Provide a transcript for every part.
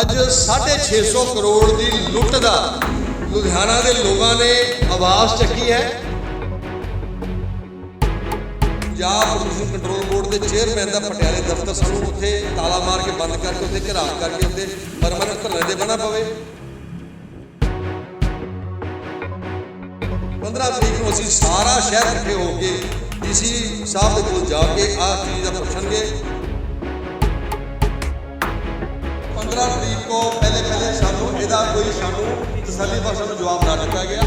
ਅੱਜ 650 ਕਰੋੜ ਦੀ ਲੁੱਟ ਦਾ ਲੁਧਿਆਣਾ ਦੇ ਲੋਕਾਂ ਨੇ ਆਵਾਜ਼ ਚੱਕੀ ਹੈ। ਪੰਜਾਬ ਪ੍ਰਦੂਸ਼ਣ ਕੰਟਰੋਲ ਬੋਰਡ ਦੇ ਚੇਅਰਮੈਨ ਦਾ ਪਟਿਆਲੇ ਦਫ਼ਤਰ ਸਾਨੂੰ ਉੱਥੇ ਤਾਲਾ ਮਾਰ ਕੇ ਬੰਦ ਕਰਕੇ ਉੱਥੇ ਘਰਾਵ ਕਰਕੇ ਉੱਥੇ ਪਰਮਾਨੈਂਟ ਧਰਨੇ ਦੇ ਬਣਾ ਪਵੇ। 15 ਤਰੀਕ ਨੂੰ ਅਸੀਂ ਸਾਰਾ ਸ਼ਹਿਰ ਇਕੱਠੇ ਹੋ ਕੇ ਡੀਸੀ ਸਾਹਿਬ ਦੇ ਕੋਲ ਜਾ ਕੇ ਆਹ ਚੀਜ਼ ਦਾ ਪੁੱਛਣਗੇ। 15 ਤਰੀਕ ਤੋਂ ਪਹਿਲੇ ਪਹਿਲੇ ਸਾਨੂੰ ਇਹਦਾ ਕੋਈ ਸਾਨੂੰ ਤਸੱਲੀ ਬਖਸ਼ ਸਾਨੂੰ ਜਵਾਬ ਨਾ ਦਿੱਤਾ ਗਿਆ।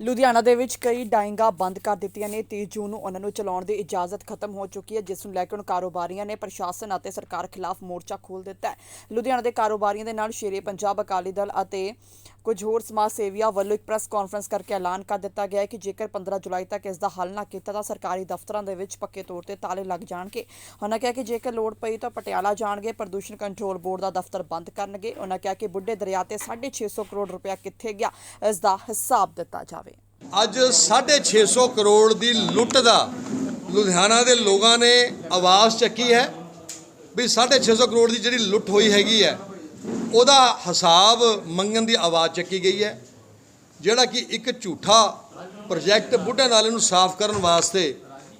ਲੁਧਿਆਣਾ ਦੇ ਵਿੱਚ ਕਈ ਡਾਇੰਗਾਂ ਬੰਦ ਕਰ ਦਿੱਤੀਆਂ ਨੇ। 30 ਜੂਨ ਨੂੰ ਉਹਨਾਂ ਨੂੰ ਚਲਾਉਣ ਦੀ ਇਜਾਜ਼ਤ ਖਤਮ ਹੋ ਚੁੱਕੀ ਹੈ, ਜਿਸ ਨੂੰ ਲੈ ਕੇ ਹੁਣ ਕਾਰੋਬਾਰੀਆਂ ਨੇ ਪ੍ਰਸ਼ਾਸਨ ਅਤੇ ਸਰਕਾਰ ਖਿਲਾਫ ਮੋਰਚਾ ਖੋਲ ਦਿੱਤਾ ਹੈ। ਲੁਧਿਆਣਾ ਦੇ ਕਾਰੋਬਾਰੀਆਂ ਦੇ ਨਾਲ ਸ਼ੇਰੇ ਪੰਜਾਬ ਅਕਾਲੀ ਦਲ ਅਤੇ ਕੁਝ ਹੋਰ ਸਮਾਜ ਸੇਵੀਆਂ ਵੱਲੋਂ ਇੱਕ ਪ੍ਰੈਸ ਕਾਨਫਰੰਸ ਕਰਕੇ ਐਲਾਨ ਕਰ ਦਿੱਤਾ ਗਿਆ ਹੈ ਕਿ ਜੇਕਰ 15 ਜੁਲਾਈ ਤੱਕ ਇਸ ਦਾ ਹੱਲ ਨਾ ਕੀਤਾ ਤਾਂ ਸਰਕਾਰੀ ਦਫ਼ਤਰਾਂ ਦੇ ਵਿੱਚ ਪੱਕੇ ਤੌਰ ਤੇ ਤਾਲੇ ਲੱਗ ਜਾਣਗੇ। ਉਹਨਾਂ ਕਿਹਾ ਕਿ ਜੇਕਰ ਲੋੜ ਪਈ ਤਾਂ ਪਟਿਆਲਾ ਜਾਣਗੇ, ਪ੍ਰਦੂਸ਼ਣ ਕੰਟਰੋਲ ਬੋਰਡ ਦਾ ਦਫ਼ਤਰ ਬੰਦ ਕਰਨਗੇ। ਉਹਨਾਂ ਕਿਹਾ ਕਿ ਬੁੱਢੇ ਦਰਿਆ ਤੇ 650 ਕਰੋੜ ਰੁਪਇਆ ਕਿੱਥੇ ਗਿਆ, ਇਸ ਦਾ ਹਿਸਾਬ ਦਿੱਤਾ ਜਾਵੇ। ਅੱਜ 650 ਕਰੋੜ ਦੀ ਲੁੱਟ ਦਾ ਲੁਧਿਆਣਾ ਦੇ ਲੋਕਾਂ ਨੇ ਆਵਾਜ਼ ਚੱਕੀ ਹੈ ਵੀ 650 ਕਰੋੜ ਦੀ ਜਿਹੜੀ ਲੁੱਟ ਹੋਈ ਹੈਗੀ ਹੈ ਉਹਦਾ ਹਿਸਾਬ ਮੰਗਣ ਦੀ ਆਵਾਜ਼ ਚੱਕੀ ਗਈ ਹੈ, ਜਿਹੜਾ ਕਿ ਇੱਕ ਝੂਠਾ ਪ੍ਰੋਜੈਕਟ ਬੁੱਢੇ ਨਾਲੇ ਨੂੰ ਸਾਫ਼ ਕਰਨ ਵਾਸਤੇ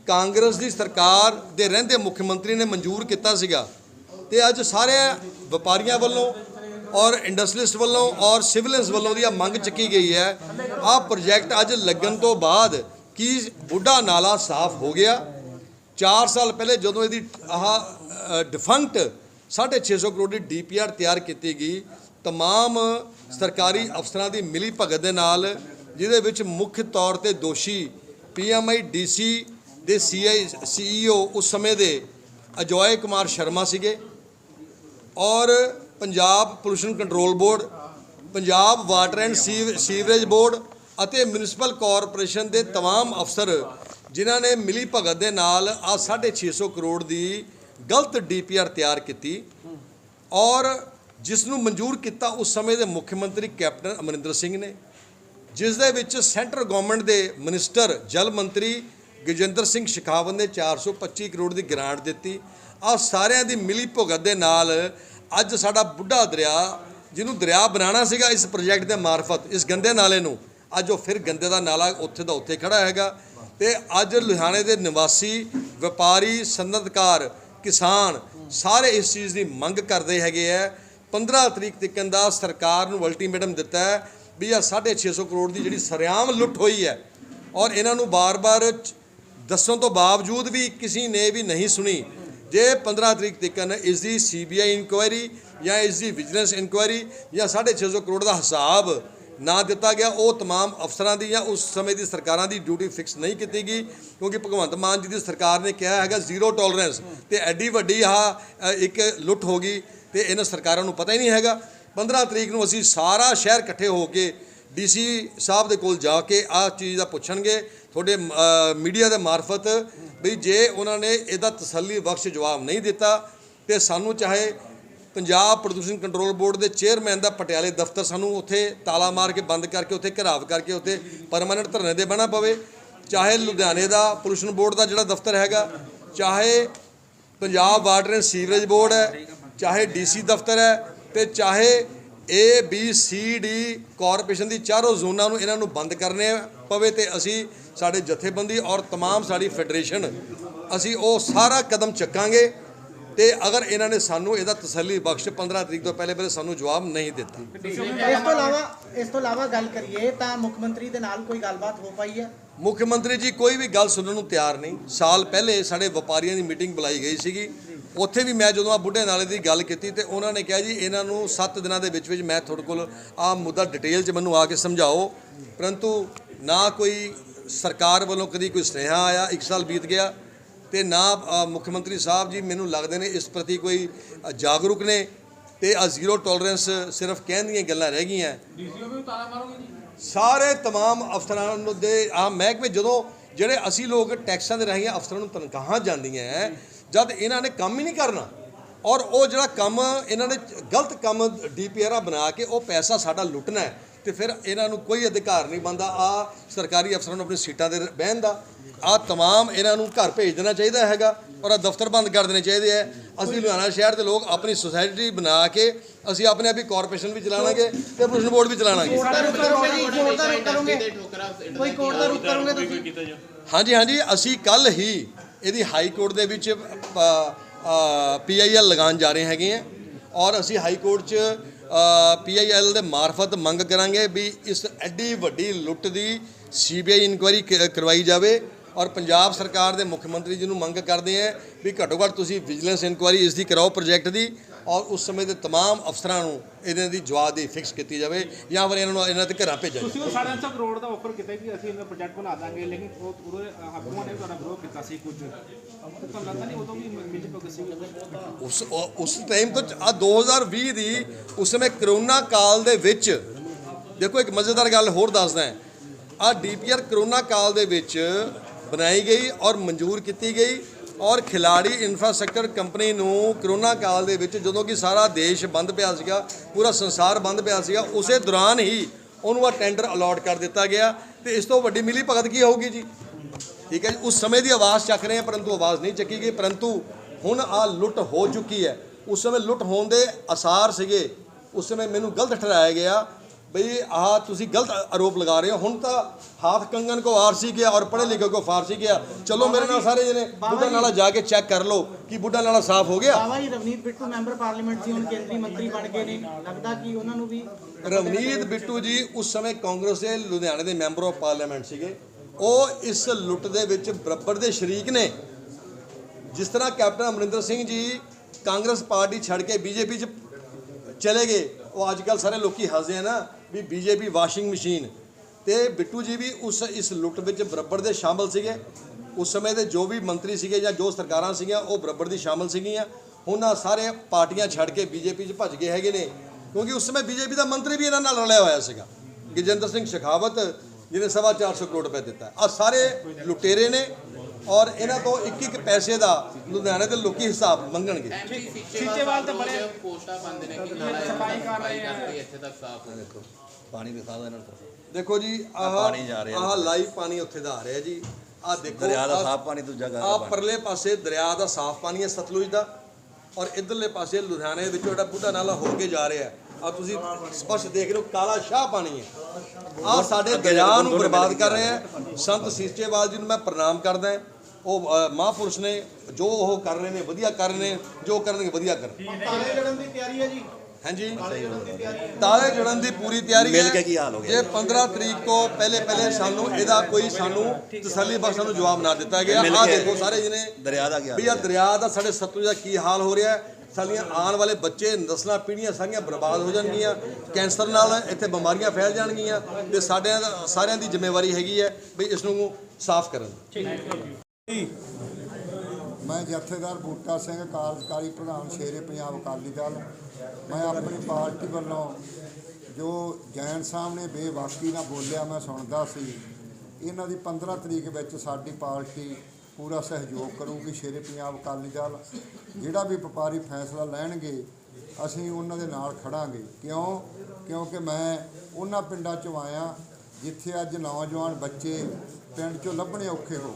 ਕਾਂਗਰਸ ਦੀ ਸਰਕਾਰ ਦੇ ਰਹਿੰਦੇ ਮੁੱਖ ਮੰਤਰੀ ਨੇ ਮਨਜ਼ੂਰ ਕੀਤਾ ਸੀਗਾ। ਤੇ ਅੱਜ ਸਾਰੇ ਵਪਾਰੀਆਂ ਵੱਲੋਂ ਔਰ ਇੰਡਸਟਰੀਲਿਸਟ ਵੱਲੋਂ ਔਰ ਸਿਵਲਿਅਨਸ ਵੱਲੋਂ ਦੀ ਇਹ ਮੰਗ ਚੱਕੀ ਗਈ ਹੈ, ਆਹ ਪ੍ਰੋਜੈਕਟ ਅੱਜ ਲੱਗਣ ਤੋਂ ਬਾਅਦ ਕੀ ਬੁੱਢਾ ਨਾਲਾ ਸਾਫ਼ ਹੋ ਗਿਆ? 4 ਸਾਲ ਪਹਿਲੇ ਜਦੋਂ ਇਹਦੀ ਆਹ ਡਿਫੰਕਟ 650 ਕਰੋੜ ਦੀ ਡੀਪੀਆਰ ਤਿਆਰ ਕੀਤੀ ਗਈ तमाम ਸਰਕਾਰੀ ਅਫਸਰਾਂ ਦੀ ਮਿਲੀ ਭਗਤ ਦੇ ਨਾਲ ਜਿਹਦੇ ਵਿੱਚ ਮੁੱਖ ਤੌਰ ਤੇ ਦੋਸ਼ੀ ਪੀਐਮਆਈ ਡੀਸੀ ਦੇ ਸੀਆਈ ਸੀਈਓ ਉਸ ਸਮੇਂ ਦੇ ਅਜੋਏ ਕੁਮਾਰ ਸ਼ਰਮਾ ਸੀਗੇ ਔਰ Punjab pollution control board Punjab water and Shiv- sewerage board ਅਤੇ ਮਿਊਨਿਸਪਲ ਕਾਰਪੋਰੇਸ਼ਨ ਦੇ तमाम ਅਫਸਰ ਜਿਨ੍ਹਾਂ ਨੇ ਮਿਲੀ ਭਗਤ ਦੇ ਨਾਲ ਆ 650 ਕਰੋੜ ਦੀ ਗਲਤ ਡੀਪੀਆਰ ਤਿਆਰ ਕੀਤੀ ਔਰ ਜਿਸ ਨੂੰ ਮਨਜ਼ੂਰ ਕੀਤਾ ਉਸ ਸਮੇਂ ਦੇ ਮੁੱਖ ਮੰਤਰੀ ਕੈਪਟਨ ਅਮਰਿੰਦਰ ਸਿੰਘ ਨੇ, ਜਿਸ ਦੇ ਵਿੱਚ ਸੈਂਟਰ ਗਵਰਨਮੈਂਟ ਦੇ ਮਿਨਿਸਟਰ ਜਲ ਮੰਤਰੀ ਗਜਿੰਦਰ ਸਿੰਘ ਸ਼ਿਖਾਵਤ ਨੇ 425 ਕਰੋੜ ਦੀ ਗ੍ਰਾਂਟ ਦਿੱਤੀ। ਆ ਸਾਰਿਆਂ ਦੀ ਮਿਲੀ ਭੁਗਤ ਦੇ ਨਾਲ ਅੱਜ ਸਾਡਾ ਬੁੱਢਾ ਦਰਿਆ, ਜਿਹਨੂੰ ਦਰਿਆ ਬਣਾਉਣਾ ਸੀਗਾ ਇਸ ਪ੍ਰੋਜੈਕਟ ਦੇ ਮਾਰਫਤ, ਇਸ ਗੰਦੇ ਨਾਲੇ ਨੂੰ, ਅੱਜ ਉਹ ਫਿਰ ਗੰਦੇ ਦਾ ਨਾਲਾ ਉੱਥੇ ਦਾ ਉੱਥੇ ਖੜਾ ਹੈਗਾ। ਤੇ ਅੱਜ ਲੁਧਿਆਣੇ ਦੇ ਨਿਵਾਸੀ ਵਪਾਰੀ, ਸਨਅਤਕਾਰ ਕਿਸਾਨ ਸਾਰੇ ਇਸ ਚੀਜ਼ ਦੀ ਮੰਗ ਕਰਦੇ ਹੈਗੇ ਆ। 15 ਤਰੀਕ ਤੱਕ ਦਾ ਸਰਕਾਰ ਨੂੰ ਅਲਟੀਮੇਟਮ ਦਿੱਤਾ ਹੈ ਵੀ ਆ 650 ਕਰੋੜ ਦੀ ਜਿਹੜੀ ਸਰਿਆਮ ਲੁੱਟ ਹੋਈ ਹੈ ਔਰ ਇਹਨਾਂ ਨੂੰ ਬਾਰ-ਬਾਰ ਦੱਸਣ ਤੋਂ ਬਾਵਜੂਦ ਵੀ ਕਿਸੇ ਨੇ ਵੀ ਨਹੀਂ ਸੁਣੀ। ਜੇ 15 ਤਰੀਕ ਤੱਕ ਇਸ ਦੀ ਸੀਬੀਆਈ ਇਨਕੁਆਇਰੀ ਜਾਂ ਇਸ ਦੀ ਵਿਜੀਲੈਂਸ ਇਨਕੁਆਇਰੀ ਜਾਂ 650 ਕਰੋੜ ਦਾ ਹਿਸਾਬ ਨਾ ਦਿੱਤਾ ਗਿਆ ਉਹ तमाम ਅਫਸਰਾਂ ਦੀ ਜਾਂ ਉਸ ਸਮੇਂ ਦੀ ਸਰਕਾਰਾਂ ਦੀ ਡਿਊਟੀ ਫਿਕਸ ਨਹੀਂ ਕੀਤੀ ਗਈ ਕਿਉਂਕਿ ਭਗਵੰਤ ਮਾਨ ਜੀ ਦੀ ਸਰਕਾਰ ਨੇ ਕਿਹਾ ਹੈਗਾ ਜ਼ੀਰੋ ਟੋਲਰੈਂਸ ਤੇ ਐਡੀ ਵੱਡੀ ਆ ਇੱਕ ਲੁੱਟ ਹੋ ਗਈ ਤੇ ਇਹਨਾਂ ਸਰਕਾਰਾਂ ਨੂੰ ਪਤਾ ਹੀ ਨਹੀਂ ਹੈਗਾ 15 ਤਰੀਕ ਨੂੰ ਅਸੀਂ ਸਾਰਾ ਸ਼ਹਿਰ ਇਕੱਠੇ ਹੋ ਕੇ ਡੀਸੀ ਸਾਹਿਬ ਦੇ ਕੋਲ ਜਾ ਕੇ ਆਹ ਚੀਜ਼ ਦਾ ਪੁੱਛਣਗੇ ਤੁਹਾਡੇ ਮੀਡੀਆ ਦੇ ਮਾਰਫਤ ਵੀ ਜੇ ਉਹਨਾਂ ਨੇ ਇਹਦਾ ਤਸੱਲੀ ਬਖਸ਼ ਜਵਾਬ ਨਹੀਂ ਦਿੱਤਾ ਤੇ ਸਾਨੂੰ ਚਾਹੇ ਪੰਜਾਬ ਪ੍ਰਦੂਸ਼ਣ ਕੰਟਰੋਲ ਬੋਰਡ ਦੇ ਚੇਅਰਮੈਨ ਦਾ ਪਟਿਆਲੇ ਦਫ਼ਤਰ ਸਾਨੂੰ ਉੱਥੇ ਤਾਲਾ ਮਾਰ ਕੇ ਬੰਦ ਕਰਕੇ ਉੱਥੇ ਘਰਾਵ ਕਰਕੇ ਉੱਥੇ ਪਰਮਾਨੈਂਟ ਧਰਨੇ ਦੇ ਬਣਾ ਪਵੇ ਚਾਹੇ ਲੁਧਿਆਣੇ ਦਾ ਪੋਲੂਸ਼ਨ ਬੋਰਡ ਦਾ ਜਿਹੜਾ ਦਫ਼ਤਰ ਹੈਗਾ ਚਾਹੇ Punjab water and sewerage board ਹੈ ਚਾਹੇ ਡੀਸੀ ਦਫ਼ਤਰ ਹੈ ਤੇ ਚਾਹੇ A B C D corporation ਦੀ ਚਾਰੋਂ ਜ਼ੋਨਾਂ ਨੂੰ ਇਹਨਾਂ ਨੂੰ ਬੰਦ ਕਰਨੇ ਪਵੇ ਤੇ ਅਸੀਂ ਸਾਡੇ ਜਥੇਬੰਦੀ ਔਰ तमाम ਸਾਡੀ ਫੈਡਰੇਸ਼ਨ ਅਸੀਂ ਉਹ ਸਾਰਾ ਕਦਮ ਚੱਕਾਂਗੇ ਤੇ ਅਗਰ ਇਹਨਾਂ ਨੇ ਸਾਨੂੰ ਇਹਦਾ ਤਸੱਲੀ ਬਖਸ਼ 15 ਤਰੀਕ ਤੋਂ ਪਹਿਲੇ ਪਹਿਲੇ ਸਾਨੂੰ ਜਵਾਬ ਨਹੀਂ ਦਿੱਤਾ। ਇਸ ਤੋਂ ਇਲਾਵਾ ਇਸ ਤੋਂ ਇਲਾਵਾ ਗੱਲ ਕਰੀਏ ਤਾਂ ਮੁੱਖ ਮੰਤਰੀ ਦੇ ਨਾਲ ਕੋਈ ਗੱਲਬਾਤ ਹੋ ਪਾਈ ਹੈ? ਮੁੱਖ ਮੰਤਰੀ ਜੀ ਕੋਈ ਵੀ ਗੱਲ ਸੁਣਨ ਨੂੰ ਤਿਆਰ ਨਹੀਂ। ਸਾਲ ਪਹਿਲੇ ਸਾਡੇ ਵਪਾਰੀਆਂ ਦੀ ਮੀਟਿੰਗ ਬੁਲਾਈ ਗਈ ਸੀਗੀ। ਉੱਥੇ ਵੀ ਮੈਂ ਜਦੋਂ ਆ ਬੁੱਢੇ ਨਾਲੇ ਦੀ ਗੱਲ ਕੀਤੀ ਤੇ ਉਹਨਾਂ ਨੇ ਕਿਹਾ ਜੀ ਇਹਨਾਂ ਨੂੰ 7 ਦਿਨਾਂ ਦੇ ਵਿੱਚ ਵਿੱਚ ਮੈਂ ਤੁਹਾਡੇ ਕੋਲ ਆ ਮੁੱਦਾ ਡਿਟੇਲ 'ਚ ਮੈਨੂੰ ਆ ਕੇ ਸਮਝਾਓ। ਪਰੰਤੂ ਨਾ ਕੋਈ ਸਰਕਾਰ ਵੱਲੋਂ ਕਦੀ ਕੋਈ ਸੁਨੇਹਾ ਆਇਆ ਇੱਕ ਸਾਲ ਬੀਤ ਗਿਆ। ਤੇ ਨਾ ਅ, ਮੁੱਖ ਮੰਤਰੀ ਸਾਹਿਬ ਜੀ ਮੈਨੂੰ ਲੱਗਦੇ ਨੇ ਇਸ ਪ੍ਰਤੀ ਕੋਈ ਅ, ਜਾਗਰੂਕ ਨੇ ਤੇ ਆ ਜ਼ੀਰੋ ਟੋਲਰੈਂਸ ਸਿਰਫ ਕਹਿਣ ਦੀਆਂ ਗੱਲਾਂ ਰਹਿ ਗਈਆਂ ਸਾਰੇ तमाम ਅਫਸਰਾਂ ਨੂੰ ਦੇ ਆ ਮਹਿਕਮੇ ਜਦੋਂ ਜਿਹੜੇ ਅਸੀਂ ਲੋਕ ਟੈਕਸਾਂ ਦੇ ਰਾਹੀਂ ਅਫਸਰਾਂ ਨੂੰ ਤਨਖਾਹਾਂ ਜਾਂਦੀਆਂ ਹੈ, ਜਦ ਇਹਨਾਂ ਨੇ ਕੰਮ ਹੀ ਨਹੀਂ ਕਰਨਾ ਔਰ ਉਹ ਜਿਹੜਾ ਕੰਮ ਇਹਨਾਂ ਨੇ ਗਲਤ ਕੰਮ ਡੀਪੀਆਰ ਬਣਾ ਕੇ ਉਹ ਪੈਸਾ ਸਾਡਾ ਲੁੱਟਣਾ ਹੈ ਤੇ ਫਿਰ ਇਹਨਾਂ ਨੂੰ ਕੋਈ ਅਧਿਕਾਰ ਨਹੀਂ ਬੰਦਾ ਆ ਸਰਕਾਰੀ ਅਫਸਰਾਂ ਨੂੰ ਆਪਣੀ ਸੀਟਾਂ ਤੇ ਬਹਿਣ ਦਾ ਆ तमाम ਇਹਨਾਂ ਨੂੰ ਘਰ ਭੇਜ ਦੇਣਾ ਚਾਹੀਦਾ ਹੈਗਾ ਔਰ ਆਹ ਦਫ਼ਤਰ ਬੰਦ ਕਰ ਦੇਣੇ ਚਾਹੀਦੇ ਹੈ ਅਸੀਂ ਲੁਧਿਆਣਾ ਸ਼ਹਿਰ ਦੇ ਲੋਕ ਆਪਣੀ ਸੁਸਾਇਟੀ ਬਣਾ ਕੇ ਅਸੀਂ ਆਪਣੇ ਆਪ ਹੀ ਕਾਰਪੋਰੇਸ਼ਨ ਵੀ ਚਲਾਵਾਂਗੇ ਤੇ ਪੋਲੂਸ਼ਨ ਬੋਰਡ ਵੀ ਚਲਾਵਾਂਗੇ ਕੋਰਟ ਦਾ ਰੁਖ ਕਰੋਗੇ ਜੀ ਕੋਰਟ ਦਾ ਰੁਖ ਕਰੋਗੇ ਕੋਈ ਕੋਰਟ ਦਾ ਰੁਖ ਕਰੋਗੇ ਤੁਸੀਂ ਹਾਂਜੀ ਹਾਂਜੀ ਅਸੀਂ ਕੱਲ ਹੀ ਇਹਦੀ ਹਾਈ ਕੋਰਟ ਦੇ ਵਿੱਚ ਪੀਆਈਐਲ ਲਗਾਉਣ ਜਾ ਰਹੇ ਹੈਗੇ ਆ ਔਰ ਅਸੀਂ ਹਾਈ ਕੋਰਟ 'ਚ ਪੀਆਈਐਲ ਦੇ ਮਾਰਫਤ ਮੰਗ ਕਰਾਂਗੇ ਵੀ ਇਸ ਐਡੀ ਵੱਡੀ ਲੁੱਟ ਦੀ ਸੀਬੀਆਈ ਇਨਕੁਆਇਰੀ ਕਰਵਾਈ ਜਾਵੇ ਔਰ ਪੰਜਾਬ ਸਰਕਾਰ ਦੇ ਮੁੱਖ ਮੰਤਰੀ ਜੀ ਨੂੰ ਮੰਗ ਕਰਦੇ ਆ ਵੀ ਘੱਟੋ ਘੱਟ ਤੁਸੀਂ ਵਿਜੀਲੈਂਸ ਇਨਕੁਆਇਰੀ ਇਸ ਦੀ ਕਰਾਓ ਪ੍ਰੋਜੈਕਟ ਦੀ ਔਰ ਉਸ ਸਮੇਂ ਦੇ ਤਮਾਮ ਅਫਸਰਾਂ ਨੂੰ ਇਹਨਾਂ ਦੀ ਜਵਾਬ ਜਵਾਬਦੇਹੀ ਫਿਕਸ ਕੀਤੀ ਜਾਵੇ ਜਾਂ ਫਿਰ ਇਹਨਾਂ ਨੂੰ ਇਹਨਾਂ ਦੇ ਘਰਾਂ ਭੇਜਿਆ ਜਾਵੇ। ਤੁਸੀਂ ਉਹ 750 ਕਰੋੜ ਦਾ ਆਫਰ ਕੀਤਾ ਕਿ ਅਸੀਂ ਇਹਨਾਂ ਪ੍ਰੋਜੈਕਟ ਬਣਾ ਦਾਂਗੇ ਲੇਕਿਨ ਉਹ ਉਹਦੇ ਹਕੂਮਤ ਨੇ ਤੁਹਾਡਾ ਵਿਰੋਧ ਕੀਤਾ ਸੀ ਕੁਝ। ਉਸ ਉਸ ਟਾਈਮ ਤੋਂ ਆ 2020 ਦੀ ਉਸ ਸਮੇਂ ਕਰੋਨਾ ਕਾਲ ਦੇ ਵਿੱਚ ਦੇਖੋ ਇੱਕ ਮਜ਼ੇਦਾਰ ਗੱਲ ਹੋਰ ਦੱਸਦਾ ਆ ਡੀਪੀਆਰ ਕਰੋਨਾ ਕਾਲ ਦੇ ਵਿੱਚ ਬਣਾਈ ਗਈ ਔਰ ਮਨਜ਼ੂਰ ਕੀਤੀ ਗਈ। ਔਰ ਖਿਲਾੜੀ ਇਨਫਰਾਸਟ੍ਰਕਚਰ ਕੰਪਨੀ ਨੂੰ ਕਰੋਨਾ ਕਾਲ ਦੇ ਵਿੱਚ ਜਦੋਂ ਕਿ ਸਾਰਾ ਦੇਸ਼ ਬੰਦ ਪਿਆ ਸੀਗਾ, ਪੂਰਾ ਸੰਸਾਰ ਬੰਦ ਪਿਆ ਸੀਗਾ, ਉਸੇ ਦੌਰਾਨ ਹੀ ਉਹਨੂੰ ਆ ਟੈਂਡਰ ਅਲਾਟ ਕਰ ਦਿੱਤਾ ਗਿਆ ਤੇ ਇਸ ਤੋਂ ਵੱਡੀ ਮਿਲੀ ਭਗਤ ਕੀ ਹੋਊਗੀ ਜੀ? ਠੀਕ ਹੈ ਜੀ, ਉਸ ਸਮੇਂ ਦੀ ਆਵਾਜ਼ ਚੱਕ ਰਹੇ ਆ ਪਰੰਤੂ ਆਵਾਜ਼ ਨਹੀਂ ਚੱਕੀ ਗਈ, ਪਰੰਤੂ ਹੁਣ ਆ ਲੁੱਟ ਹੋ ਚੁੱਕੀ ਹੈ। ਉਸ ਸਮੇਂ ਲੁੱਟ ਹੋਣ ਦੇ ਅਸਾਰ ਸੀਗੇ, ਉਸ ਸਮੇਂ ਮੈਨੂੰ ਗਲਤ ਠਹਿਰਾਇਆ ਗਿਆ ਬਈ ਆਹ ਤੁਸੀਂ ਗਲਤ ਆਰੋਪ ਲਗਾ ਰਹੇ ਹੋ। ਹੁਣ ਤਾਂ ਹਾਥ ਕੰਗਨ ਕੋ ਆਰਸੀ ਗਿਆ ਔਰ ਪੜ੍ਹੇ ਲਿਖੇ ਕੋ ਫਾਰਸੀ ਗਿਆ। ਚਲੋ ਮੇਰੇ ਨਾਲ ਸਾਰੇ ਜਣੇ ਬੁੱਢਾ ਨਾਲਾ ਜਾ ਕੇ ਚੈੱਕ ਕਰ ਲਓ ਕਿ ਬੁੱਢਾ ਨਾਲਾ ਸਾਫ਼ ਹੋ ਗਿਆ। ਬਾਬਾ ਜੀ ਰਵਨੀਤ ਬਿੱਟੂ ਮੈਂਬਰ ਪਾਰਲੀਮੈਂਟ ਸੀ ਹੁਣ ਕੇਂਦਰੀ ਮੰਤਰੀ ਬਣ ਗਏ ਨੇ। ਲੱਗਦਾ ਕਿ ਉਹਨਾਂ ਨੂੰ ਵੀ ਰਵਨੀਤ ਬਿੱਟੂ ਜੀ ਉਸ ਸਮੇਂ ਕਾਂਗਰਸ ਦੇ ਲੁਧਿਆਣੇ ਦੇ ਮੈਂਬਰ ਆਫ ਪਾਰਲੀਮੈਂਟ ਸੀਗੇ। ਉਹ ਇਸ ਲੁੱਟ ਦੇ ਵਿੱਚ ਬਰਾਬਰ ਦੇ ਸ਼ਰੀਕ ਨੇ। ਜਿਸ ਤਰ੍ਹਾਂ ਕੈਪਟਨ ਅਮਰਿੰਦਰ ਸਿੰਘ ਜੀ ਕਾਂਗਰਸ ਪਾਰਟੀ ਛੱਡ ਕੇ ਬੀਜੇਪੀ 'ਚ ਚਲੇ ਗਏ ਉਹ ਅੱਜ ਕੱਲ ਸਾਰੇ ਲੋਕੀ ਹੱਸਦੇ ਆ ਨਾ। ਵੀ ਬੀਜੇਪੀ ਵਾਸ਼ਿੰਗ ਮਸ਼ੀਨ ਤੇ ਬਿੱਟੂ ਜੀ ਵੀ ਉਸ ਇਸ ਲੁੱਟ ਵਿੱਚ ਬਰਾਬਰ ਦੇ ਸ਼ਾਮਲ ਸੀਗੇ। ਉਸ ਸਮੇਂ ਦੇ ਜੋ ਵੀ ਮੰਤਰੀ ਸੀਗੇ ਜਾਂ ਜੋ ਸਰਕਾਰਾਂ ਸੀਗੀਆਂ ਉਹ ਬਰਾਬਰ ਦੀ ਸ਼ਾਮਲ ਸੀਗੀਆਂ। ਉਹਨਾਂ ਸਾਰੇ ਪਾਰਟੀਆਂ ਛੱਡ ਕੇ ਬੀਜੇਪੀ 'ਚ ਭੱਜ ਗਏ ਹੈਗੇ ਨੇ। ਕਿਉਂਕਿ ਉਸ ਸਮੇਂ ਬੀਜੇਪੀ ਦਾ ਮੰਤਰੀ ਵੀ ਇਹਨਾਂ ਨਾਲ ਰਲਿਆ ਹੋਇਆ ਸੀਗਾ। ਗਜਿੰਦਰ ਸਿੰਘ ਸ਼ੇਖਾਵਤ ਜਿਹਨੇ ਸਵਾ 400 ਕਰੋੜ ਰੁਪਏ ਦਿੱਤਾ। ਆ ਸਾਰੇ ਲੁਟੇਰੇ ਨੇ ਔਰ ਇਹਨਾਂ ਤੋਂ ਇੱਕ ਇੱਕ ਪੈਸੇ ਦਾ ਲੁਧਿਆਣੇ ਦੇ ਲੋਕੀ ਹਿਸਾਬ ਮੰਗਣਗੇ। ਸੀਚੇਵਾਲ ਤਾਂ ਬੜੇ ਪੋਸਟਾਂ ਪਾਉਂਦੇ ਨੇ ਕਿ ਨਾਲਾ ਸਫ਼ਾਈ ਕਰ ਰਹੇ ਆ। ਇੱਥੇ ਤੱਕ ਸਾਫ਼ ਹੋ ਪਾਣੀ ਦਿਖਾ ਦਿਓ ਇਹਨਾਂ ਨੂੰ ਦੇਖੋ ਜੀ ਆਹ ਪਾਣੀ ਜਾ ਰਿਹਾ ਆਹ ਲਾਈਵ ਪਾਣੀ ਉੱਥੇ ਦਾ ਆ ਰਿਹਾ ਜੀ। ਆਹ ਦੇਖੋ ਦਰਿਆ ਦਾ ਆਹ- ਸਾਫ਼ ਪਾਣੀ ਦੂਜਾ ਗਾ ਆਹ ਪਰਲੇ ਪਾਸੇ ਦਰਿਆ ਦਾ ਸਾਫ਼ ਪਾਣੀ ਹੈ ਸਤਲੁਜ ਦਾ ਔਰ ਇਧਰਲੇ ਪਾਸੇ ਲੁਧਿਆਣੇ ਵਿੱਚੋਂ ਜਿਹੜਾ ਬੁੱਢਾ ਨਾਲਾ ਹੋ ਕੇ ਜਾ ਰਿਹਾ ਆ ਤੁਸੀਂ ਸਪਸ਼ਟ ਦੇਖ ਰਹੇ ਹੋ ਕਾਲਾ ਸ਼ਾਹ ਪਾਣੀ ਹੈ। ਆਹ ਸਾਡੇ ਦਰਿਆ ਨੂੰ ਬਰਬਾਦ ਕਰ ਰਹੇ ਆ ਸੰਤ ਸੀਚੇਵਾਲ ਜੀ ਨੂੰ ਮੈਂ ਪ੍ਰਣਾਮ ਕਰਦਾ ਹਾਂ। ਉਹ ਅ, ਮਹਾਂਪੁਰਸ਼ ਨੇ ਜੋ ਉਹ ਕਰ ਰਹੇ ਨੇ ਵਧੀਆ ਕਰ ਰਹੇ ਨੇ ਜੋ ਕਰਨਗੇ ਵਧੀਆ ਕਰਨ ਤਾਲੇ ਲੜਨ ਦੀ ਤਿਆਰੀ ਹੈ ਜੀ। ਹਾਂਜੀ। ਤਾਲੇ ਜੜਨ ਦੀ ਪੂਰੀ ਤਿਆਰੀ ਹੈ। ਮਿਲ ਕੇ ਕੀ ਹਾਲ ਹੋ ਗਿਆ? ਜੇ 15 ਤਰੀਕ ਤੋਂ ਪਹਿਲੇ ਪਹਿਲੇ ਸਾਨੂੰ ਇਹਦਾ ਕੋਈ ਸਾਨੂੰ ਤਸੱਲੀ ਬਖਸ਼ ਸਾਨੂੰ ਜਵਾਬ ਨਾ ਦਿੱਤਾ ਗਿਆ। ਮਿਲ ਆਹ ਕੇ ਦੇਖੋ ਸਾਰੇ ਜਣੇ। ਦਰਿਆ ਦਾ ਕੀ ਹਾਲ ਵੀ ਆ ਦਰਿਆ ਦਾ ਸਾਡੇ ਸਤਲੁਜ ਦਾ ਕੀ ਹਾਲ ਹੋ ਰਿਹਾ ਹੈ। ਸਾਡੀਆਂ ਆਉਣ ਵਾਲੇ ਬੱਚੇ ਨਸਲਾਂ ਪੀੜ੍ਹੀਆਂ ਸਾਰੀਆਂ ਬਰਬਾਦ ਹੋ ਜਾਣਗੀਆਂ। ਕੈਂਸਰ ਨਾਲ ਇੱਥੇ ਬਿਮਾਰੀਆਂ ਫੈਲ ਜਾਣਗੀਆਂ ਤੇ ਸਾਡਿਆਂ ਦਾ ਸਾਰਿਆਂ ਦੀ ਜ਼ਿੰਮੇਵਾਰੀ ਹੈਗੀ ਹੈ ਵੀ ਇਸ ਨੂੰ ਸਾਫ਼ ਕਰਨ। ਮੈਂ ਜਥੇਦਾਰ ਬੂਟਾ ਸਿੰਘ ਕਾਰਜਕਾਰੀ ਪ੍ਰਧਾਨ ਸ਼ੇਰੇ ਪੰਜਾਬ ਅਕਾਲੀ ਦਲ। ਮੈਂ ਆਪਣੀ ਪਾਰਟੀ ਵੱਲੋਂ ਜੋ ਜੈਨ ਸਾਹਿਬ ਨੇ ਬੇਵਾਕੀ ਨਾਲ ਬੋਲਿਆ, ਮੈਂ ਸੁਣਦਾ ਸੀ, ਇਹਨਾਂ ਦੀ 15 ਤਰੀਕ ਵਿੱਚ ਸਾਡੀ ਪਾਰਟੀ ਪੂਰਾ ਸਹਿਯੋਗ ਕਰੂਗੀ, ਸ਼ੇਰੇ ਪੰਜਾਬ ਅਕਾਲੀ ਦਲ, ਜਿਹੜਾ ਵੀ ਵਪਾਰੀ ਫੈਸਲਾ ਲੈਣਗੇ, ਅਸੀਂ ਉਹਨਾਂ ਦੇ ਨਾਲ ਖੜਾਂਗੇ। ਕਿਉਂ? ਕਿਉਂਕਿ ਮੈਂ ਉਹਨਾਂ ਪਿੰਡਾਂ ਚੋਂ ਆਇਆ, ਜਿੱਥੇ ਅੱਜ ਨੌਜਵਾਨ ਬੱਚੇ ਪਿੰਡ ਚੋਂ ਲੱਭਣੇ ਔਖੇ ਹੋ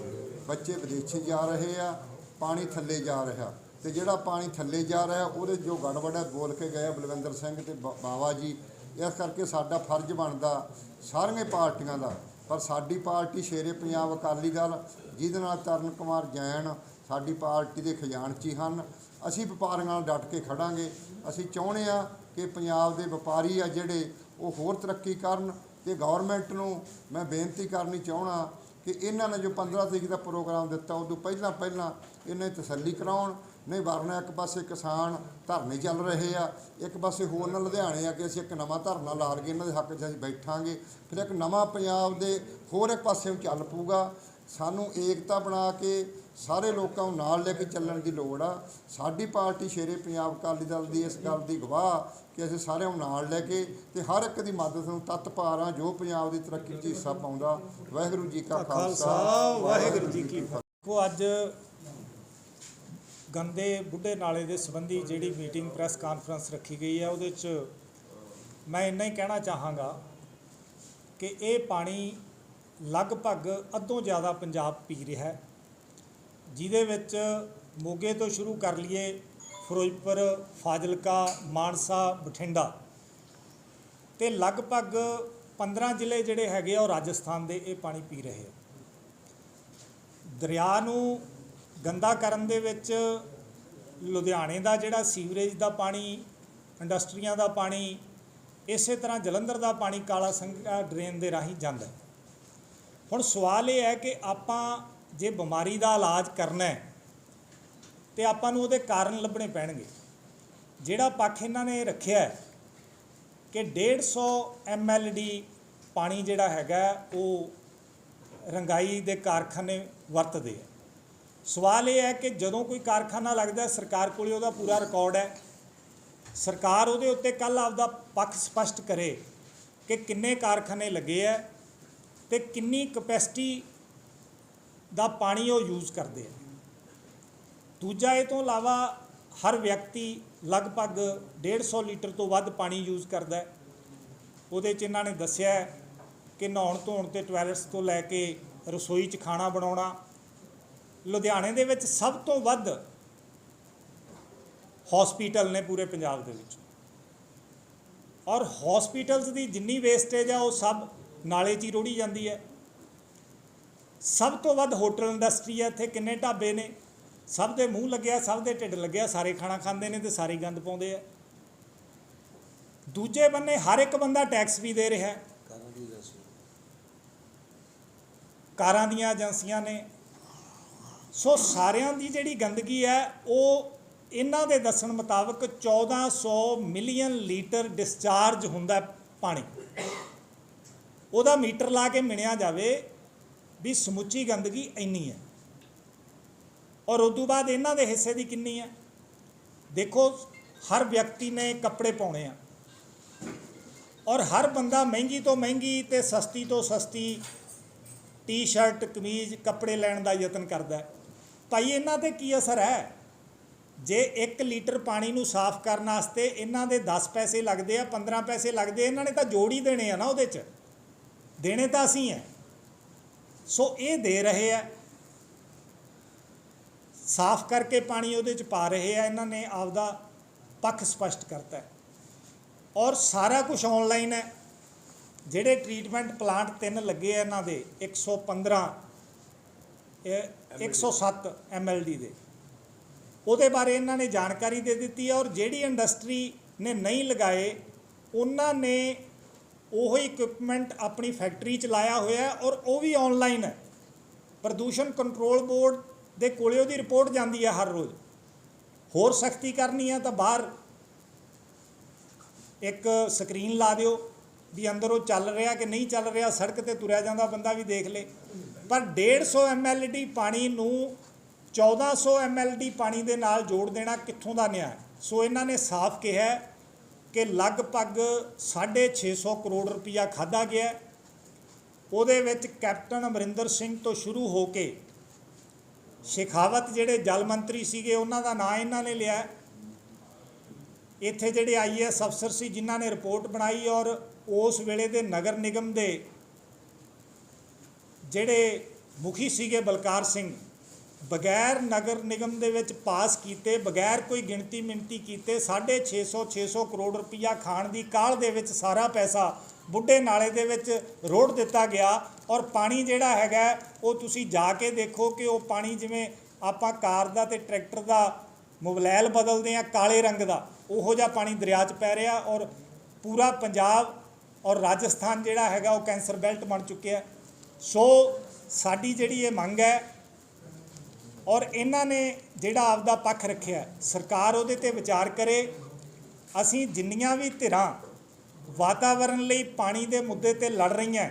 ਬੱਚੇ ਵਿਦੇਸ਼ੀ ਜਾ ਰਹੇ ਆ, ਪਾਣੀ ਥੱਲੇ ਜਾ ਰਿਹਾ। ਤੇ ਜਿਹੜਾ ਪਾਣੀ ਥੱਲੇ ਜਾ ਰਿਹਾ ਉਹਦੇ ਜੋ ਗੜਬੜ ਹੈ ਬੋਲ ਕੇ ਗਏ ਬਲਵਿੰਦਰ ਸਿੰਘ ਤੇ ਬ- ਬਾਵਾ ਜੀ। ਇਸ ਕਰਕੇ ਸਾਡਾ ਫਰਜ਼ ਬਣਦਾ ਸਾਰੀਆਂ ਪਾਰਟੀਆਂ ਦਾ। ਪਰ ਸਾਡੀ ਪਾਰਟੀ ਸ਼ੇਰੇ ਪੰਜਾਬ ਅਕਾਲੀ ਦਲ, ਜਿਹਦੇ ਨਾਲ ਤਰਨ ਕੁਮਾਰ ਜੈਨ ਸਾਡੀ ਪਾਰਟੀ ਦੇ ਖਜ਼ਾਨਚੀ ਹਨ। ਅਸੀਂ ਵਪਾਰੀਆਂ ਨਾਲ ਡਟ ਕੇ ਖੜਾਂਗੇ। ਅਸੀਂ ਚਾਹੁੰਦੇ ਆ ਕਿ ਪੰਜਾਬ ਦੇ ਵਪਾਰੀ ਆ ਜਿਹੜੇ ਉਹ ਹੋਰ ਤਰੱਕੀ ਕਰਨ ਤੇ ਗਵਰਨਮੈਂਟ ਨੂੰ ਮੈਂ ਬੇਨਤੀ ਕਰਨੀ ਚਾਹਣਾ ਕਿ ਇਹਨਾਂ ਨੇ ਜੋ 15 ਤਰੀਕ ਦਾ ਪ੍ਰੋਗਰਾਮ ਦਿੱਤਾ, ਉਦੋਂ ਪਹਿਲਾਂ ਪਹਿਲਾਂ ਇਹਨਾਂ ਤਸੱਲੀ ਕਰਾਉਣ। ਨਹੀਂ ਵਰਨਾ ਇੱਕ ਪਾਸੇ ਕਿਸਾਨ ਧਰਨੇ ਚੱਲ ਰਹੇ ਆ, ਇੱਕ ਪਾਸੇ ਹੋਰ ਨਾ ਲੁਧਿਆਣੇ ਆ ਕਿ ਅਸੀਂ ਇੱਕ ਨਵਾਂ ਧਰਨਾ ਲਾ ਲਈਏ, ਇਹਨਾਂ ਦੇ ਹੱਕ 'ਚ ਅਸੀਂ ਬੈਠਾਂਗੇ। ਫਿਰ ਇੱਕ ਨਵਾਂ ਪੰਜਾਬ ਦੇ ਹੋਰ ਇੱਕ ਪਾਸੇ ਨੂੰ ਚੱਲ ਪਊਗਾ। ਸਾਨੂੰ ਏਕਤਾ ਬਣਾ ਕੇ ਸਾਰੇ ਲੋਕਾਂ ਨੂੰ ਨਾਲ ਲੈ ਕੇ ਚੱਲਣ ਦੀ ਲੋੜ ਆ। ਸਾਡੀ ਪਾਰਟੀ ਸ਼ੇਰੇ ਪੰਜਾਬ ਅਕਾਲੀ ਦਲ ਦੀ ਇਸ ਗੱਲ ਦੀ ਗਵਾਹ ਕਿ ਅਸੀਂ ਸਾਰਿਆਂ ਨੂੰ ਨਾਲ ਲੈ ਕੇ ਤੇ ਹਰ ਇੱਕ ਦੀ ਮਦਦ ਨੂੰ ਤੱਤ ਪਾਰਾਂ ਜੋ ਪੰਜਾਬ ਦੀ ਤਰੱਕੀ 'ਚ ਹਿੱਸਾ ਪਾਉਂਦਾ। ਵਾਹਿਗੁਰੂ ਜੀ ਕਾ ਖਾਲਸਾ, ਵਾਹਿਗੁਰੂ ਜੀ ਕੀ ਫਤਿਹ। ਉਹ ਅੱਜ ਗੰਦੇ ਬੁੱਢੇ ਨਾਲੇ ਦੇ ਸੰਬੰਧੀ ਜਿਹੜੀ ਮੀਟਿੰਗ ਪ੍ਰੈਸ ਕਾਨਫਰੰਸ ਰੱਖੀ ਗਈ ਹੈ, ਉਹਦੇ 'ਚ ਮੈਂ ਇੰਨਾ ਹੀ ਕਹਿਣਾ ਚਾਹਾਂਗਾ ਕਿ ਇਹ ਪਾਣੀ ਲਗਭਗ ਅੱਧੋਂ ਜ਼ਿਆਦਾ ਪੰਜਾਬ ਪੀ ਰਿਹਾ ਹੈ, ਜਿਹਦੇ ਵਿੱਚ ਮੋਗੇ ਤੋਂ ਸ਼ੁਰੂ ਕਰ ਲਈਏ ਫਿਰੋਜ਼ਪੁਰ, ਫਾਜ਼ਿਲਕਾ, ਮਾਨਸਾ, ਬਠਿੰਡਾ ਤੇ ਲਗਭਗ 15 ਜ਼ਿਲ੍ਹੇ ਜਿਹੜੇ ਹੈਗੇ ਆ ਉਹ ਰਾਜਸਥਾਨ ਦੇ ਇਹ ਪਾਣੀ ਪੀ ਰਹੇ ਆ। ਦਰਿਆ ਨੂੰ ਗੰਦਾ ਕਰਨ ਦੇ ਵਿੱਚ ਲੁਧਿਆਣੇ ਦਾ ਜਿਹੜਾ ਸੀਵਰੇਜ ਦਾ ਪਾਣੀ, ਇੰਡਸਟਰੀਆਂ ਦਾ ਪਾਣੀ, ਇਸੇ ਤਰ੍ਹਾਂ ਜਲੰਧਰ ਦਾ ਪਾਣੀ ਕਾਲਾ ਸੰਘਾ ਡਰੇਨ ਦੇ ਰਾਹੀਂ ਜਾਂਦਾ ਹੈ। ਹੁਣ ਸਵਾਲ ਇਹ ਹੈ ਕਿ ਆਪਾਂ ਜੇ ਬਿਮਾਰੀ ਦਾ ਇਲਾਜ ਕਰਨਾ ਹੈ, ਤੇ ਆਪਾਂ ਨੂੰ ਉਹਦੇ ਕਾਰਨ ਲੱਭਣੇ ਪੈਣਗੇ। ਜਿਹੜਾ ਪੱਖ ਇਹਨਾਂ ਨੇ ਰੱਖਿਆ ਹੈ ਕਿ 150 ਐਮਐਲਡੀ ਪਾਣੀ ਜਿਹੜਾ ਹੈਗਾ, ਉਹ ਰੰਗਾਈ ਦੇ ਕਾਰਖਾਨੇ ਵਰਤਦੇ ਆ। ਸਵਾਲ ਇਹ ਹੈ ਕਿ ਜਦੋਂ ਕੋਈ ਕਾਰਖਾਨਾ ਲੱਗਦਾ ਸਰਕਾਰ ਕੋਲੇ ਉਹਦਾ ਪੂਰਾ ਰਿਕਾਰਡ ਹੈ। ਸਰਕਾਰ ਉਹਦੇ ਉੱਤੇ ਕੱਲ ਆਪਦਾ ਪੱਖ ਸਪਸ਼ਟ ਕਰੇ ਕਿ ਕਿੰਨੇ ਕਾਰਖਾਨੇ ਲੱਗੇ ਆ ਤੇ ਕਿੰਨੀ ਕਪੈਸਿਟੀ ਦਾ ਪਾਣੀ ਉਹ ਯੂਜ਼ ਕਰਦੇ ਆ ਦੂਜਾ ਇਹ ਤੋਂ ਇਲਾਵਾ ਹਰ ਵਿਅਕਤੀ ਲਗਭਗ 150 ਲੀਟਰ ਤੋਂ ਵੱਧ ਪਾਣੀ ਯੂਜ਼ ਕਰਦਾ ਉਹਦੇ 'ਚ ਇਹਨਾਂ ਨੇ ਦੱਸਿਆ ਕਿ ਨਹਾਉਣ ਧੋਣ ਤੇ ਟਾਇਲਟਸ ਤੋਂ ਲੈ ਕੇ ਰਸੋਈ 'ਚ ਖਾਣਾ ਬਣਾਉਣਾ ਲੁਧਿਆਣੇ ਦੇ ਵਿੱਚ ਸਭ ਤੋਂ ਵੱਧ ਹਸਪੀਟਲ ਨੇ ਪੂਰੇ ਪੰਜਾਬ ਦੇ ਵਿੱਚ। ਔਰ ਹਸਪੀਟਲਸ ਦੀ ਜਿੰਨੀ ਵੇਸਟੇਜ ਆ ਉਹ ਸਭ ਨਾਲੇ 'ਚ ਹੀ ਰੋੜੀ ਜਾਂਦੀ ਹੈ। ਸਭ ਤੋਂ ਵੱਧ ਹੋਟਲ ਇੰਡਸਟਰੀ ਹੈ ਇੱਥੇ ਕਿੰਨੇ ਢਾਬੇ ਨੇ? ਸਭ ਦੇ ਮੂੰਹ ਲੱਗਿਆ ਸਭ ਦੇ ਢਿੱਡ ਲੱਗਿਆ ਸਾਰੇ ਖਾਣਾ ਖਾਂਦੇ ਨੇ ਤੇ ਸਾਰੇ ਗੰਦ ਪਾਉਂਦੇ ਆ। ਦੂਜੇ ਬੰਨੇ ਹਰ ਇੱਕ ਬੰਦਾ ਟੈਕਸ ਵੀ ਦੇ ਰਿਹਾ। ਕਾਰਾਂ ਦੀਆਂ ਏਜੰਸੀਆਂ ਨੇ ਸੋ ਸਾਰਿਆਂ ਦੀ ਜਿਹੜੀ ਗੰਦਗੀ ਹੈ, ਉਹ ਇਹਨਾਂ ਦੇ ਦੱਸਣ ਮੁਤਾਬਕ 1400 ਮਿਲੀਅਨ ਲੀਟਰ ਡਿਸਚਾਰਜ ਹੁੰਦਾ ਪਾਣੀ। ਉਹਦਾ ਮੀਟਰ ਲਾ ਕੇ ਮਿਣਿਆ ਜਾਵੇ ਵੀ ਸਮੁੱਚੀ ਗੰਦਗੀ ਇੰਨੀ ਹੈ। ਔਰ ਉਸ ਤੋਂ ਬਾਅਦ ਇਹਨਾਂ ਦੇ ਹਿੱਸੇ ਦੀ ਕਿੰਨੀ ਹੈ? ਦੇਖੋ, ਹਰ ਵਿਅਕਤੀ ਨੇ ਕੱਪੜੇ ਪਾਉਣੇ ਆ। ਔਰ ਹਰ ਬੰਦਾ ਮਹਿੰਗੀ ਤੋਂ ਮਹਿੰਗੀ ਤੇ ਸਸਤੀ ਤੋਂ ਸਸਤੀ ਟੀ-ਸ਼ਰਟ ਕਮੀਜ਼, ਕੱਪੜੇ ਲੈਣ ਦਾ ਯਤਨ ਕਰਦਾ ਹੈ। ਭਾਈ, ਇਹਨਾਂ ਤੇ ਕੀ ਅਸਰ ਹੈ? ਜੇ 1 ਲੀਟਰ ਪਾਣੀ ਨੂੰ ਸਾਫ਼ ਕਰਨ ਵਾਸਤੇ ਇਹਨਾਂ ਦੇ 10 ਪੈਸੇ ਲੱਗਦੇ ਆ 15 ਪੈਸੇ ਲੱਗਦੇ ਇਹਨਾਂ ਨੇ ਤਾਂ ਜੋੜ ਹੀ ਦੇਣੇ ਆ ਨਾ ਉਹਦੇ 'ਚ। ਦੇਣੇ ਤਾਂ ਅਸੀਂ ਹੈ ਸੋ ਇਹ ਦੇ ਰਹੇ ਆ। ਸਾਫ਼ ਕਰਕੇ ਪਾਣੀ ਉਹਦੇ 'ਚ ਪਾ ਰਹੇ ਆ, ਇਹਨਾਂ ਨੇ ਆਪਦਾ ਪੱਖ ਸਪਸ਼ਟ ਕਰਤਾ ਔਰ ਸਾਰਾ ਕੁਝ ਆਨਲਾਈਨ ਹੈ। ਜਿਹੜੇ ਟ੍ਰੀਟਮੈਂਟ ਪਲਾਂਟ ਤਿੰਨ ਲੱਗੇ ਆ ਇਹਨਾਂ ਦੇ 115 ਇਹ 107 ਐਮਐਲਡੀ ਦੇ। ਉਹਦੇ ਬਾਰੇ ਇਹਨਾਂ ਨੇ ਜਾਣਕਾਰੀ ਦੇ ਦਿੱਤੀ ਹੈ ਔਰ ਜਿਹੜੀ ਇੰਡਸਟਰੀ ਨੇ ਨਹੀਂ ਲਗਾਏ, ਉਹਨਾਂ ਨੇ ਉਹ ਇਕਵਿਪਮੈਂਟ ਆਪਣੀ ਫੈਕਟਰੀ ਚ ਲਾਇਆ ਹੋਇਆ ਔਰ ਉਹ ਵੀ ਆਨਲਾਈਨ ਹੈ। ਪ੍ਰਦੂਸ਼ਣ ਕੰਟਰੋਲ ਬੋਰਡ ਦੇ ਕੋਲੇ ਉਹਦੀ ਰਿਪੋਰਟ ਜਾਂਦੀ ਹੈ ਹਰ ਰੋਜ਼। ਹੋਰ ਸਖਤੀ ਕਰਨੀ ਹੈ ਤਾਂ ਬਾਹਰ ਇੱਕ ਸਕਰੀਨ ਲਾ ਦਿਓ ਵੀ ਅੰਦਰ ਉਹ ਚੱਲ ਰਿਹਾ ਕਿ ਨਹੀਂ ਚੱਲ ਰਿਹਾ, ਸੜਕ ਤੇ ਤੁਰਿਆ ਜਾਂਦਾ, ਬੰਦਾ ਵੀ ਦੇਖ ਲੇ। ਪਰ 150 ਐਮਐਲਡੀ ਪਾਣੀ ਨੂੰ 1400 ਐਮਐਲਡੀ ਪਾਣੀ ਦੇ ਨਾਲ ਜੋੜ ਦੇਣਾ ਕਿੱਥੋਂ ਦਾ ਨਿਆਂ ਸੋ ਇਹਨਾਂ ਨੇ ਸਾਫ਼ ਕਿਹਾ ਕਿ ਲਗਭਗ 650 ਕਰੋੜ ਰੁਪਇਆ ਖਾਦਾ ਗਿਆ ਉਹਦੇ ਵਿੱਚ ਕੈਪਟਨ ਅਮਰਿੰਦਰ ਸਿੰਘ ਤੋਂ ਸ਼ੁਰੂ ਹੋ ਕੇ ਸ਼ੇਖਾਵਤ ਜਿਹੜੇ ਜਲ ਮੰਤਰੀ ਸੀਗੇ, ਉਹਨਾਂ ਦਾ ਨਾਂ ਇਹਨਾਂ ਨੇ ਲਿਆ ਇੱਥੇ ਜਿਹੜੇ ਆਈਏਐਸ ਅਫਸਰ ਸੀ, ਜਿਨ੍ਹਾਂ ਨੇ ਰਿਪੋਰਟ ਬਣਾਈ ਔਰ ਉਸ ਵੇਲੇ ਦੇ ਨਗਰ ਨਿਗਮ ਦੇ ਜਿਹੜੇ ਮੁਖੀ ਸੀਗੇ ਬਲਕਾਰ ਸਿੰਘ, ਬਗੈਰ ਨਗਰ ਨਿਗਮ ਦੇ ਵਿੱਚ ਪਾਸ ਕੀਤੇ, ਬਗੈਰ ਕੋਈ ਗਿਣਤੀ ਮਿੰਤੀ ਕੀਤੇ 650 600 ਕਰੋੜ ਰੁਪਈਆ ਖਾਣ ਦੀ ਕਾਲ ਦੇ ਵਿੱਚ ਸਾਰਾ ਪੈਸਾ ਬੁੱਢੇ ਨਾਲੇ ਦੇ ਵਿੱਚ ਰੋੜ ਦਿੱਤਾ ਗਿਆ ਔਰ ਪਾਣੀ ਜਿਹੜਾ ਹੈਗਾ, ਉਹ ਤੁਸੀਂ ਜਾ ਕੇ ਦੇਖੋ ਕਿ ਉਹ ਪਾਣੀ ਜਿਵੇਂ ਆਪਾਂ ਕਾਰ ਦਾ ਤੇ ਟਰੈਕਟਰ ਦਾ ਮੋਬਲੈਲ ਬਦਲਦੇ ਆ ਕਾਲੇ ਰੰਗ ਦਾ, ਉਹੋ ਜਿਹਾ ਪਾਣੀ ਦਰਿਆ 'ਚ ਪੈ ਰਿਹਾ ਔਰ ਪੂਰਾ ਪੰਜਾਬ ਔਰ ਰਾਜਸਥਾਨ ਜਿਹੜਾ ਹੈਗਾ, ਉਹ ਕੈਂਸਰ ਬੈਲਟ ਬਣ ਚੁੱਕਿਆ। ਸੋ ਸਾਡੀ ਜਿਹੜੀ ਇਹ ਮੰਗ ਹੈ ਔਰ ਇਹਨਾਂ ਨੇ ਜਿਹੜਾ ਆਪਦਾ ਪੱਖ ਰੱਖਿਆ ਸਰਕਾਰ ਉਹਦੇ ਤੇ ਵਿਚਾਰ ਕਰੇ, ਅਸੀਂ ਜਿੰਨੀਆਂ ਵੀ ਧਿਰਾਂ ਵਾਤਾਵਰਣ ਲਈ ਪਾਣੀ ਦੇ ਮੁੱਦੇ ਤੇ ਲੜ ਰਹੀਆਂ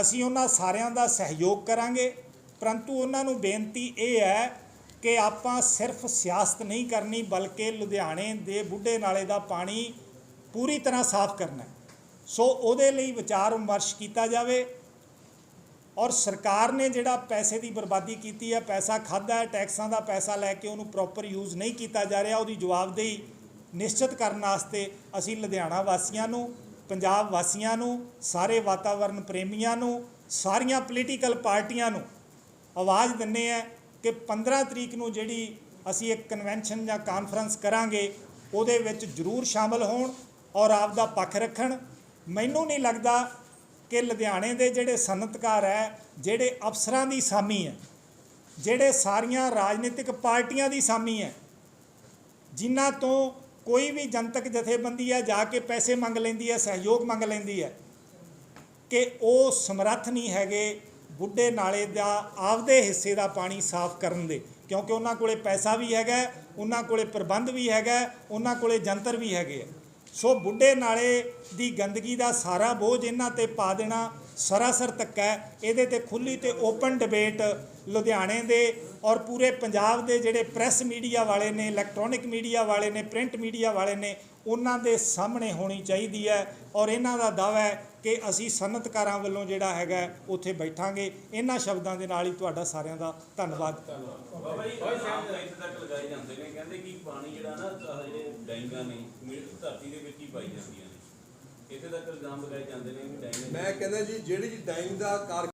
ਅਸੀਂ ਉਹਨਾਂ ਸਾਰਿਆਂ ਦਾ ਸਹਿਯੋਗ ਕਰਾਂਗੇ। ਪਰੰਤੂ ਉਹਨਾਂ ਨੂੰ ਬੇਨਤੀ ਇਹ ਹੈ ਕਿ ਆਪਾਂ ਸਿਰਫ ਸਿਆਸਤ ਨਹੀਂ ਕਰਨੀ, ਬਲਕਿ ਲੁਧਿਆਣੇ ਦੇ ਬੁੱਢੇ ਨਾਲੇ ਦਾ ਪਾਣੀ ਪੂਰੀ ਤਰ੍ਹਾਂ ਸਾਫ਼ ਕਰਨਾ ਸੋ ਉਹਦੇ ਲਈ ਵਿਚਾਰ ਵਿਮਰਸ਼ ਕੀਤਾ ਜਾਵੇ। ਔਰ ਸਰਕਾਰ ਨੇ ਜਿਹੜਾ ਪੈਸੇ ਦੀ ਬਰਬਾਦੀ ਕੀਤੀ ਹੈ, ਪੈਸਾ ਖਾਦਾ ਹੈ, ਟੈਕਸਾਂ ਦਾ ਪੈਸਾ ਲੈ ਕੇ ਉਹਨੂੰ ਪ੍ਰੋਪਰ ਯੂਜ਼ ਨਹੀਂ ਕੀਤਾ ਜਾ ਰਿਹਾ, ਉਹਦੀ ਜਵਾਬਦੇਹੀ ਨਿਸ਼ਚਿਤ ਕਰਨ ਵਾਸਤੇ ਅਸੀਂ ਲੁਧਿਆਣਾ ਵਾਸੀਆਂ ਨੂੰ, ਪੰਜਾਬ ਵਾਸੀਆਂ ਨੂੰ, ਸਾਰੇ ਵਾਤਾਵਰਣ ਪ੍ਰੇਮੀਆਂ ਨੂੰ, ਸਾਰੀਆਂ ਪੋਲੀਟੀਕਲ ਪਾਰਟੀਆਂ ਨੂੰ ਆਵਾਜ਼ ਦਿੰਨੇ ਆ ਕਿ 15 ਤਰੀਕ ਨੂੰ ਜਿਹੜੀ ਅਸੀਂ ਇੱਕ ਕਨਵੈਨਸ਼ਨ ਜਾਂ ਕਾਨਫਰੰਸ ਕਰਾਂਗੇ, ਉਹਦੇ ਵਿੱਚ ਜ਼ਰੂਰ ਸ਼ਾਮਲ ਹੋਣ ਔਰ ਆਪ ਦਾ ਪੱਖ ਰੱਖਣ। ਮੈਨੂੰ ਨਹੀਂ ਲੱਗਦਾ ਕਿ ਲੁਧਿਆਣੇ ਦੇ ਜਿਹੜੇ ਸਨਅਤਕਾਰ ਹੈ, ਜਿਹੜੇ ਅਫਸਰਾਂ ਦੀ ਸਾਮੀ ਹੈ, ਜਿਹੜੇ ਸਾਰੀਆਂ ਰਾਜਨੀਤਿਕ ਪਾਰਟੀਆਂ ਦੀ ਸਾਮੀ ਹੈ, ਜਿਨ੍ਹਾਂ ਤੋਂ ਕੋਈ ਵੀ ਜਨਤਕ ਜਥੇਬੰਦੀ ਹੈ, ਜਾ ਕੇ ਪੈਸੇ ਮੰਗ ਲੈਂਦੀ ਹੈ, ਸਹਿਯੋਗ ਮੰਗ ਲੈਂਦੀ ਹੈ, ਕਿ ਉਹ ਸਮਰੱਥ ਨਹੀਂ ਹੈਗੇ ਬੁੱਢੇ ਨਾਲੇ ਦਾ ਆਪਦੇ ਹਿੱਸੇ ਦਾ ਪਾਣੀ ਸਾਫ਼ ਕਰਨ ਦੇ, ਕਿਉਂਕਿ ਉਹਨਾਂ ਕੋਲੇ ਪੈਸਾ ਵੀ ਹੈਗਾ, ਉਹਨਾਂ ਕੋਲੇ ਪ੍ਰਬੰਧ ਵੀ ਹੈਗਾ, ਉਹਨਾਂ ਕੋਲੇ ਜੰਤਰ ਵੀ ਹੈਗੇ ਆ। ਸੋ ਬੁੱਢੇ ਨਾਲੇ ਦੀ ਗੰਦਗੀ ਦਾ ਸਾਰਾ ਬੋਝ ਇਹਨਾਂ ਤੇ ਪਾ ਦੇਣਾ ਸਰਾਸਰ ਧੱਕਾ ਹੈ। ਇਹਦੇ ਤੇ ਖੁੱਲੀ ਤੇ ਓਪਨ ਡਿਬੇਟ ਲੁਧਿਆਣੇ ਦੇ ਔਰ ਪੂਰੇ ਪੰਜਾਬ ਦੇ ਜਿਹੜੇ ਪ੍ਰੈਸ ਮੀਡੀਆ ਵਾਲੇ ਨੇ ਇਲੈਕਟ੍ਰੋਨਿਕ ਮੀਡੀਆ ਵਾਲੇ ਨੇ ਪ੍ਰਿੰਟ ਮੀਡੀਆ ਵਾਲੇ ਨੇ, ਉਹਨਾਂ ਦੇ ਸਾਹਮਣੇ ਹੋਣੀ ਚਾਹੀਦੀ ਹੈ ਔਰ ਇਹਨਾਂ ਦਾ ਦਾਅਵਾ ਹੈ ਕਿ ਅਸੀਂ ਸਨਅਤਕਾਰਾਂ ਵੱਲੋਂ ਜਿਹੜਾ ਹੈਗਾ ਉੱਥੇ ਬੈਠਾਂਗੇ। ਇਹਨਾਂ ਸ਼ਬਦਾਂ ਦੇ ਨਾਲ ਹੀ ਤੁਹਾਡਾ ਸਾਰਿਆਂ ਦਾ ਧੰਨਵਾਦ। ਬਾਬਾ ਜੀ ਇੱਥੇ ਤੱਕ ਲਗਾਏ ਜਾਂਦੇ ਨੇ। ਕਹਿੰਦੇ ਕਿ ਪਾਣੀ ਜਿਹੜਾ ਨਾ ਜਿਹੜੇ ਡੈਂਗਾਂ ਨੇ ਮਿਲ ਧਰਤੀ ਦੇ ਵਿੱਚ ਹੀ ਪਾਈ ਜਾਂਦੀਆਂ ਨੇ। ਇੱਥੇ ਤੱਕ ਇਲਜ਼ਾਮ ਲਗਾਏ ਜਾਂਦੇ ਨੇ ਵੀ ਡੈਂਗ ਮੈਂ ਕਹਿੰਦਾ ਜੀ, ਜਿਹੜੀ ਡਾਈਂਗ ਦਾ ਕਾਰ